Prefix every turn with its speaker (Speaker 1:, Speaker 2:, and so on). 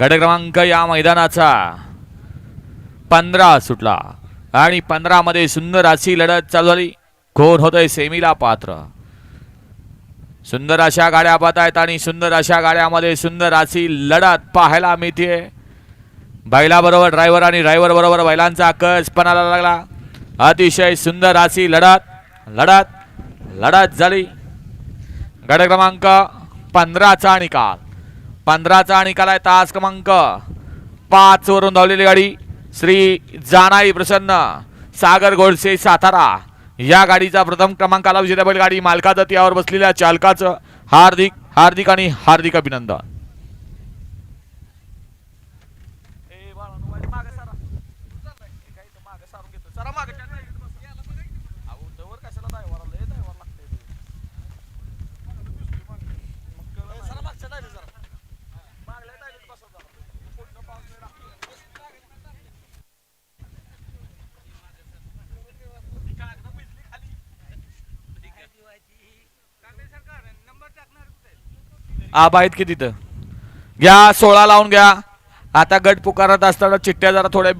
Speaker 1: गट क्रमांक या मैदानाचा. पंधरा सुटला आणि पंधरामध्ये सुंदर अशी लढत चालू झाली. कोण होतंय सेमीला पात्र. सुंदर अशा गाड्या पाहत आहेत आणि सुंदर अशा गाड्यामध्ये सुंदर अशी लढत पाहायला मिळते बैलाबरोबर ड्रायव्हर आणि ड्रायव्हर बरोबर बैलांचा कस पणाला लागला. अतिशय सुंदर अशी लढत लढत लढत झाली. गट क्रमांक पंधराचा निकाल. पंधराचा निकाल आहे तास क्रमांक. पाच वरून धावलेली गाडी श्री जानाई प्रसन्न सागर गोडसे सातारा. या गाडीचा प्रथम क्रमांकाला विजेता बैल गाडी मालकाचं त्यावर बसलेल्या चालकाचं हार्दिक हार्दिक आणि हार्दिक अभिनंदन. आबा आहेत की तिथं घ्या सोळा लावून घ्या. आता गट पुकारत असताना चिठ्ठ्या जरा थोड्या